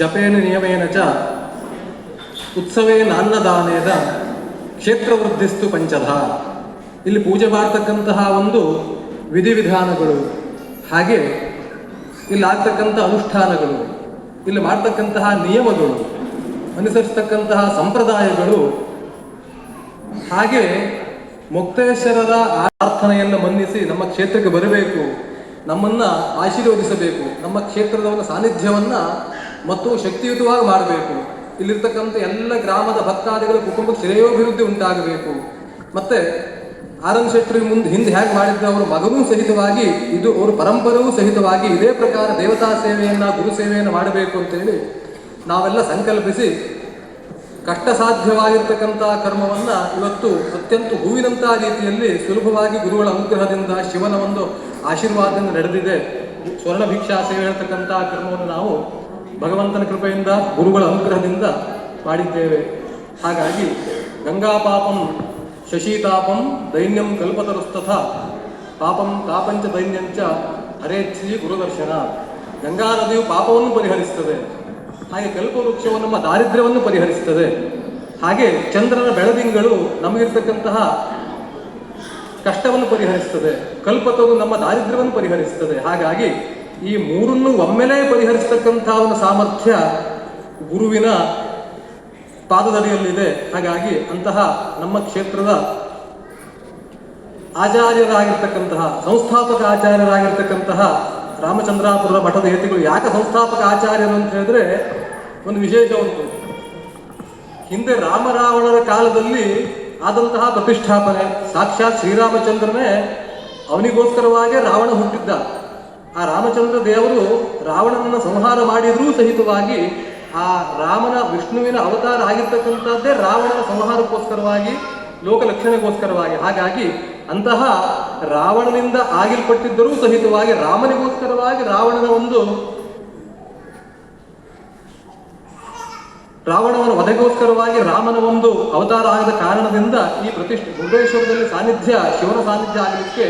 ಜಪೇನ ನಿಯಮೇನ ಚ ಉತ್ಸವೇ ನಾನ್ನದಾನೇದ ಕ್ಷೇತ್ರ ವೃದ್ಧಿಸ್ತು ಪಂಚಧ. ಇಲ್ಲಿ ಪೂಜೆ ಮಾಡ್ತಕ್ಕಂತಹ ಒಂದು ವಿಧಿವಿಧಾನಗಳು, ಹಾಗೆ ಇಲ್ಲಿ ಆಗ್ತಕ್ಕಂಥ ಅನುಷ್ಠಾನಗಳು, ಇಲ್ಲಿ ಮಾಡ್ತಕ್ಕಂತಹ ನಿಯಮಗಳು, ಅನುಸರಿಸ್ತಕ್ಕಂತಹ ಸಂಪ್ರದಾಯಗಳು, ಹಾಗೆ ಮುಕ್ತೇಶ್ವರರ ಪ್ರಾರ್ಥನೆಯನ್ನು ಮನ್ನಿಸಿ ನಮ್ಮ ಕ್ಷೇತ್ರಕ್ಕೆ ಬರಬೇಕು, ನಮ್ಮನ್ನ ಆಶೀರ್ವದಿಸಬೇಕು, ನಮ್ಮ ಕ್ಷೇತ್ರದ ಒಂದು ಸಾನ್ನಿಧ್ಯವನ್ನ ಮತ್ತು ಶಕ್ತಿಯುತವಾಗಿ ಮಾಡಬೇಕು. ಇಲ್ಲಿರ್ತಕ್ಕಂಥ ಎಲ್ಲ ಗ್ರಾಮದ ಭಕ್ತಾದಿಗಳು ಕುಟುಂಬಕ್ಕೆ ಶ್ರೇಯೋಭಿವೃದ್ಧಿ ಉಂಟಾಗಬೇಕು. ಮತ್ತೆ ಆರನ್ ಶೆಟ್ಟರಿ ಮುಂದೆ ಹಿಂದೆ ಹೇಗೆ ಮಾಡಿದ್ದ ಅವರ ಮಗನೂ ಸಹಿತವಾಗಿ ಇದು ಅವರ ಪರಂಪರೆಯೂ ಸಹಿತವಾಗಿ ಇದೇ ಪ್ರಕಾರ ದೇವತಾ ಸೇವೆಯನ್ನ, ಗುರು ಸೇವೆಯನ್ನು ಮಾಡಬೇಕು ಅಂತೇಳಿ ನಾವೆಲ್ಲ ಸಂಕಲ್ಪಿಸಿ ಕಷ್ಟ ಸಾಧ್ಯವಾಗಿರ್ತಕ್ಕಂಥ ಕರ್ಮವನ್ನ ಇವತ್ತು ಅತ್ಯಂತ ಹೂವಿನಂತಹ ರೀತಿಯಲ್ಲಿ ಸುಲಭವಾಗಿ ಗುರುಗಳ ಅನುಗ್ರಹದಿಂದ ಶಿವನ ಒಂದು ಆಶೀರ್ವಾದದಿಂದ ನಡೆದಿದೆ. ಸ್ವರ್ಣ ಭಿಕ್ಷಾ ಸೇವೆ ಹೇಳ್ತಕ್ಕಂಥ ಕರ್ಮವನ್ನು ನಾವು ಭಗವಂತನ ಕೃಪೆಯಿಂದ, ಗುರುಗಳ ಅನುಗ್ರಹದಿಂದ ಮಾಡಿದ್ದೇವೆ. ಹಾಗಾಗಿ ಗಂಗಾಪಾಪಂ ಶಶಿತಾಪಂ ದೈನ್ಯಂ ಕಲ್ಪತರುಸ್ತಥ. ಪಾಪಂ ತಾಪಂಚ ದೈನ್ಯಂಚ ಹರೇಚ್ಛಿ ಗುರುದರ್ಶನ. ಗಂಗಾ ನದಿಯು ಪಾಪವನ್ನು ಪರಿಹರಿಸುತ್ತದೆ. ಹಾಗೆ ಕಲ್ಪವೃಕ್ಷವು ನಮ್ಮ ದಾರಿದ್ರ್ಯವನ್ನು ಪರಿಹರಿಸುತ್ತದೆ. ಹಾಗೆ ಚಂದ್ರನ ಬೆಳದಿಂಗಳು ನಮಗಿರ್ತಕ್ಕಂತಹ ಕಷ್ಟವನ್ನು ಪರಿಹರಿಸುತ್ತದೆ. ಕಲ್ಪತವು ನಮ್ಮ ದಾರಿದ್ರ್ಯವನ್ನು ಪರಿಹರಿಸುತ್ತದೆ. ಹಾಗಾಗಿ ಈ ಮೂರನ್ನು ಒಮ್ಮೆಲೇ ಪರಿಹರಿಸತಕ್ಕಂಥ ಒಂದು ಸಾಮರ್ಥ್ಯ ಗುರುವಿನ ಪಾದದಡಿಯಲ್ಲಿದೆ. ಹಾಗಾಗಿ ಅಂತಹ ನಮ್ಮ ಕ್ಷೇತ್ರದ ಆಚಾರ್ಯರಾಗಿರ್ತಕ್ಕಂತಹ, ಸಂಸ್ಥಾಪಕ ಆಚಾರ್ಯರಾಗಿರ್ತಕ್ಕಂತಹ ರಾಮಚಂದ್ರಾಪುರದ ಮಠದ ಯತಿಗಳು ಯಾಕೆ ಸಂಸ್ಥಾಪಕ ಆಚಾರ್ಯರು ಅಂತ ಹೇಳಿದ್ರೆ ಒಂದು ವಿಶೇಷ ಉಂಟು. ಹಿಂದೆ ರಾಮರಾವಣರ ಕಾಲದಲ್ಲಿ ಆದಂತಹ ಪ್ರತಿಷ್ಠಾಪನೆ, ಸಾಕ್ಷಾತ್ ಶ್ರೀರಾಮಚಂದ್ರನೇ ಅವನಿಗೋಸ್ಕರವಾಗಿ ರಾವಣ ಹುಟ್ಟಿದ್ದ. ಆ ರಾಮಚಂದ್ರ ದೇವರು ರಾವಣನನ್ನು ಸಂಹಾರ ಮಾಡಿದ್ರೂ ಸಹಿತವಾಗಿ ಆ ರಾಮನ ವಿಷ್ಣುವಿನ ಅವತಾರ ಆಗಿರ್ತಕ್ಕಂಥದ್ದೇ ರಾವಣನ ಸಂಹಾರಕ್ಕೋಸ್ಕರವಾಗಿ, ಲೋಕಲಕ್ಷಣೆಗೋಸ್ಕರವಾಗಿ. ಹಾಗಾಗಿ ಅಂತಹ ರಾವಣನಿಂದ ಆಗಿಲ್ಪಟ್ಟಿದ್ದರೂ ಸಹಿತವಾಗಿ, ರಾಮನಿಗೋಸ್ಕರವಾಗಿ ರಾವಣನ ಒಂದು ರಾವಣವನ ವಧೆಗೋಸ್ಕರವಾಗಿ ರಾಮನ ಒಂದು ಅವತಾರ ಆಗದ ಕಾರಣದಿಂದ ಈ ಪ್ರತಿಷ್ಠೆ ಮುರುಡೇಶ್ವರದಲ್ಲಿ ಸಾನ್ನಿಧ್ಯ, ಶಿವನ ಸಾನ್ನಿಧ್ಯ ಆಗಲಿಕ್ಕೆ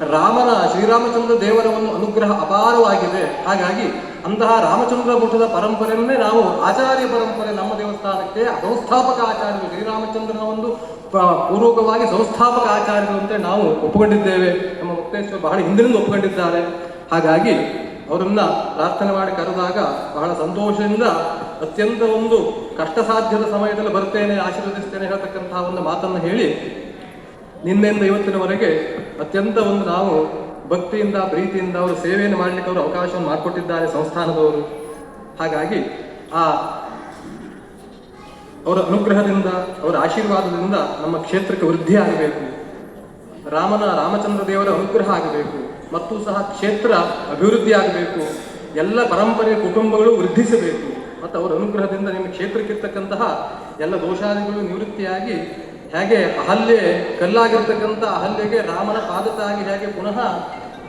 ರಾಮನ ಶ್ರೀರಾಮಚಂದ್ರ ದೇವರ ಒಂದು ಅನುಗ್ರಹ ಅಪಾರವಾಗಿದೆ. ಹಾಗಾಗಿ ಅಂತಹ ರಾಮಚಂದ್ರ ಮಠದ ಪರಂಪರೆಯನ್ನೇ ನಾವು ಆಚಾರ್ಯ ಪರಂಪರೆ ನಮ್ಮ ದೇವಸ್ಥಾನಕ್ಕೆ ಸಂಸ್ಥಾಪಕ ಆಚಾರ್ಯರು ಶ್ರೀರಾಮಚಂದ್ರನ ಒಂದು ಪೂರ್ವಕವಾಗಿ ಸಂಸ್ಥಾಪಕ ಆಚಾರ್ಯರು ನಾವು ಒಪ್ಪಿಕೊಂಡಿದ್ದೇವೆ. ನಮ್ಮ ಮುಕ್ತೇಶ್ವರ ಬಹಳ ಹಿಂದಿನಿಂದ ಒಪ್ಪಿಕೊಂಡಿದ್ದಾರೆ. ಹಾಗಾಗಿ ಅವರನ್ನ ಪ್ರಾರ್ಥನೆ ಮಾಡಿ ಕರೆದಾಗ ಬಹಳ ಸಂತೋಷದಿಂದ ಅತ್ಯಂತ ಒಂದು ಕಷ್ಟ ಸಾಧ್ಯದ ಸಮಯದಲ್ಲಿ ಬರ್ತೇನೆ, ಆಶೀರ್ವದಿಸ್ತೇನೆ ಹೇಳ್ತಕ್ಕಂತಹ ಒಂದು ಮಾತನ್ನು ಹೇಳಿ ನಿನ್ನೆಯಿಂದ ಇವತ್ತಿನವರೆಗೆ ಅತ್ಯಂತ ಒಂದು ನಾವು ಭಕ್ತಿಯಿಂದ, ಪ್ರೀತಿಯಿಂದ ಅವರು ಸೇವೆಯನ್ನು ಮಾಡಲಿಕ್ಕೆ ಅವರು ಅವಕಾಶವನ್ನು ಮಾಡಿಕೊಟ್ಟಿದ್ದಾರೆ ಸಂಸ್ಥಾನದವರು. ಹಾಗಾಗಿ ಆ ಅವರ ಅನುಗ್ರಹದಿಂದ, ಅವರ ಆಶೀರ್ವಾದದಿಂದ ನಮ್ಮ ಕ್ಷೇತ್ರಕ್ಕೆ ವೃದ್ಧಿ ಆಗಬೇಕು. ರಾಮನ ರಾಮಚಂದ್ರ ದೇವರ ಅನುಗ್ರಹ ಆಗಬೇಕು. ಮತ್ತು ಸಹ ಕ್ಷೇತ್ರ ಅಭಿವೃದ್ಧಿ ಆಗಬೇಕು. ಎಲ್ಲ ಪರಂಪರೆ ಕುಟುಂಬಗಳು ವೃದ್ಧಿಸಬೇಕು. ಮತ್ತು ಅವರ ಅನುಗ್ರಹದಿಂದ ನಿಮ್ಮ ಕ್ಷೇತ್ರಕ್ಕಿರ್ತಕ್ಕಂತಹ ಎಲ್ಲ ದೋಷಾದಿಗಳು ನಿವೃತ್ತಿಯಾಗಿ ಹೇಗೆ ಅಹಲ್ಯೆ ಕಲ್ಲಾಗಿರ್ತಕ್ಕಂಥ ಅಹಲ್ಯೆಗೆ ರಾಮನ ಪಾದತಾಗಿ ಹೇಗೆ ಪುನಃ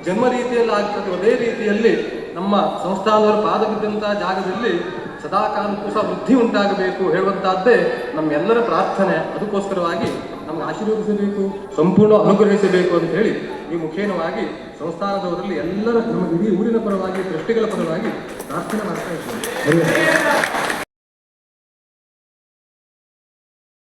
ಜನ್ಮ ರೀತಿಯಲ್ಲಿ ಆಗ್ತದೆ ಅದೇ ರೀತಿಯಲ್ಲಿ ನಮ್ಮ ಸಂಸ್ಥಾನದವರು ಪಾದ ಬಿದ್ದಂತಹ ಜಾಗದಲ್ಲಿ ಸದಾಕಾಲಕ್ಕೂ ಸಹ ವೃದ್ಧಿ ಉಂಟಾಗಬೇಕು ಹೇಳುವಂತಹದ್ದೇ ನಮ್ಮೆಲ್ಲರ ಪ್ರಾರ್ಥನೆ. ಅದಕ್ಕೋಸ್ಕರವಾಗಿ ನಮ್ಗೆ ಆಶೀರ್ವದಿಸಬೇಕು, ಸಂಪೂರ್ಣ ಅನುಗ್ರಹಿಸಬೇಕು ಅಂತ ಹೇಳಿ ಈ ಮುಖೇನವಾಗಿ ಸಂಸ್ಥಾನದವರಲ್ಲಿ ಎಲ್ಲರ ಇಡೀ ಊರಿನ ಪರವಾಗಿ ದೃಷ್ಟಿಗಳ ಪರವಾಗಿ ಪ್ರಾರ್ಥನೆ ಮಾಡ್ತಾ ಧನ್ಯವಾದ